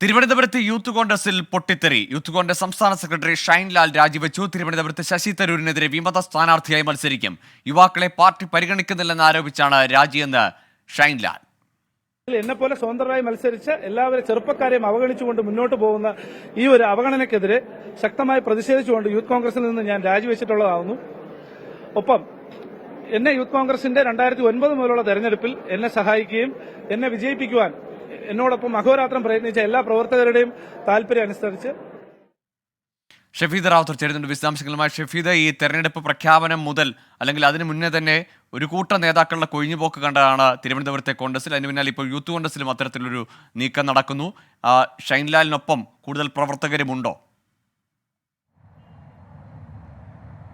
തിരുവനന്തപുരത്ത് യൂത്ത് കോൺഗ്രസിൽ പൊട്ടിത്തെറി. യൂത്ത് കോൺഗ്രസ് സംസ്ഥാന സെക്രട്ടറി ഷൈൻലാൽ രാജിവെച്ചു. തിരുവനന്തപുരത്ത് ശശി തരൂരിനെതിരെ വിമത സ്ഥാനാർത്ഥിയായി മത്സരിക്കും. യുവാക്കളെ പാർട്ടി പരിഗണിക്കുന്നില്ലെന്ന് ആരോപിച്ചാണ് രാജിയെന്ന് ഷൈൻലാൽ. എന്നെ പോലെ സ്വതന്ത്രരായി മത്സരിച്ച് എല്ലാവരും ചെറുപ്പക്കാരെയും അവഗണിച്ചുകൊണ്ട് മുന്നോട്ട് പോകുന്ന ഈ ഒരു അവഗണനയ്ക്കെതിരെ ശക്തമായി പ്രതിഷേധിച്ചുകൊണ്ട് യൂത്ത് കോൺഗ്രസിൽ നിന്ന് ഞാൻ രാജിവെച്ചിട്ടുള്ളതാവുന്നു. ഒപ്പം എന്നെ യൂത്ത് കോൺഗ്രസിന്റെ രണ്ടായിരത്തി ഒൻപത് മുതലുള്ള തെരഞ്ഞെടുപ്പിൽ എന്നെ സഹായിക്കുകയും എന്നെ വിജയിപ്പിക്കുവാൻ എന്നോടൊപ്പം അഹോരാത്രം പ്രയത്നിച്ച എല്ലാ പ്രവർത്തകരുടെയും താല്പര്യം അനുസരിച്ച് ഷഫീദ് റാവുത്തർ ചേരുന്നുണ്ട് വിശദാംശങ്ങളുമായി. ഷഫീദ് ഈ തെരഞ്ഞെടുപ്പ് പ്രഖ്യാപനം മുതൽ അല്ലെങ്കിൽ അതിന് മുന്നേ തന്നെ ഒരു കൂട്ടം നേതാക്കളുടെ കൊഴിഞ്ഞുപോക്ക് കണ്ടതാണ് തിരുവനന്തപുരത്തെ കോൺഗ്രസിൽ അതിന് പിന്നാലെ ഇപ്പോൾ യൂത്ത് കോൺഗ്രസിലും അത്തരത്തിലൊരു നീക്കം നടക്കുന്നു. ഷൈൻലാലിനൊപ്പം കൂടുതൽ പ്രവർത്തകരുമുണ്ടോ?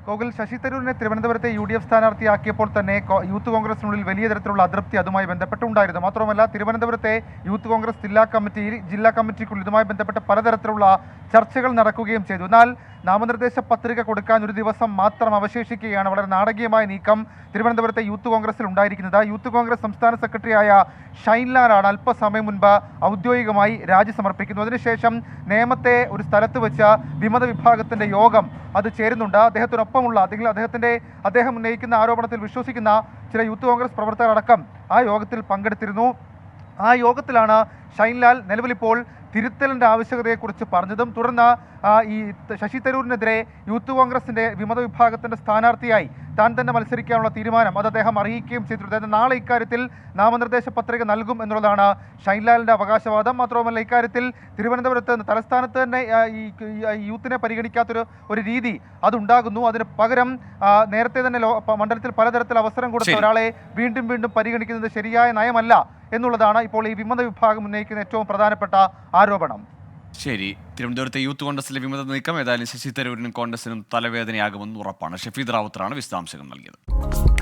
ഗോകുൽ ശശി തരൂരിനെ തിരുവനന്തപുരത്തെ യു ഡി എഫ് സ്ഥാനാർത്ഥിയാക്കിയപ്പോൾ തന്നെ യൂത്ത് കോൺഗ്രസിനുള്ളിൽ വലിയ തരത്തിലുള്ള അതൃപ്തി അതുമായി ബന്ധപ്പെട്ടുണ്ടായിരുന്നു. മാത്രമല്ല തിരുവനന്തപുരത്തെ യൂത്ത് കോൺഗ്രസ് ജില്ലാ കമ്മിറ്റിയിൽ ജില്ലാ കമ്മിറ്റിക്കുള്ളിൽ ഇതുമായി ബന്ധപ്പെട്ട് പലതരത്തിലുള്ള ചർച്ചകൾ നടക്കുകയും ചെയ്തു. എന്നാൽ നാമനിർദ്ദേശ പത്രിക കൊടുക്കാൻ ഒരു ദിവസം മാത്രം അവശേഷിക്കുകയാണ്. വളരെ നാടകീയമായ നീക്കം തിരുവനന്തപുരത്തെ യൂത്ത് കോൺഗ്രസിൽ ഉണ്ടായിരിക്കുന്നത്. യൂത്ത് കോൺഗ്രസ് സംസ്ഥാന സെക്രട്ടറിയായ ഷൈൻലാലാണ് അല്പസമയം മുൻപ് ഔദ്യോഗികമായി രാജി സമർപ്പിക്കുന്നത്. അതിനുശേഷം നേമത്തെ ഒരു സ്ഥലത്ത് വെച്ച വിമത വിഭാഗത്തിന്റെ യോഗം അത് ചേരുന്നുണ്ട്. അദ്ദേഹത്തിനൊപ്പമുള്ള അല്ലെങ്കിൽ അദ്ദേഹത്തിന്റെ അദ്ദേഹം ഉന്നയിക്കുന്ന ആരോപണത്തിൽ വിശ്വസിക്കുന്ന ചില യൂത്ത് കോൺഗ്രസ് പ്രവർത്തകരടക്കം ആ യോഗത്തിൽ പങ്കെടുത്തിരുന്നു. ആ യോഗത്തിലാണ് ഷൈൻലാൽ നിലവിലിപ്പോൾ തിരുത്തലിന്റെ ആവശ്യകതയെക്കുറിച്ച് പറഞ്ഞതും തുടർന്ന് ഈ ശശി തരൂരിനെതിരെ യൂത്ത് കോൺഗ്രസിന്റെ വിമത വിഭാഗത്തിന്റെ സ്ഥാനാർത്ഥിയായി താൻ തന്നെ മത്സരിക്കാനുള്ള തീരുമാനം അത് അദ്ദേഹം അറിയിക്കുകയും ചെയ്തിട്ടുണ്ട്. അതായത് നാളെ ഇക്കാര്യത്തിൽ നാമനിർദ്ദേശ പത്രിക നൽകും എന്നുള്ളതാണ് ഷൈൻലാലിന്റെ അവകാശവാദം. മാത്രവുമല്ല ഇക്കാര്യത്തിൽ തിരുവനന്തപുരത്ത് തലസ്ഥാനത്ത് തന്നെ ഈ യൂത്തിനെ പരിഗണിക്കാത്തൊരു ഒരു രീതി അതുണ്ടാകുന്നു. അതിന് പകരം നേരത്തെ തന്നെ മണ്ഡലത്തിൽ പലതരത്തിൽ അവസരം കൊടുത്ത ഒരാളെ വീണ്ടും വീണ്ടും പരിഗണിക്കുന്നത് ശരിയായ നയമല്ല. എന്നുള്ളതാണ് ഇപ്പോൾ ഈ വിമത വിഭാഗം ഉന്നയിക്കുന്ന ഏറ്റവും പ്രധാനപ്പെട്ട ആരോപണം. ശരി. തിരുവനന്തപുരത്തെ യൂത്ത് കോൺഗ്രസിലെ വിമത നീക്കം. ഏതായാലും ശശി തരൂരിനും കോൺഗ്രസിനും തലവേദനയാകുമെന്ന് ഉറപ്പാണ്. ഷഫീദ് റാവുത്തറാണ് വിശദാംശങ്ങൾ നൽകിയത്.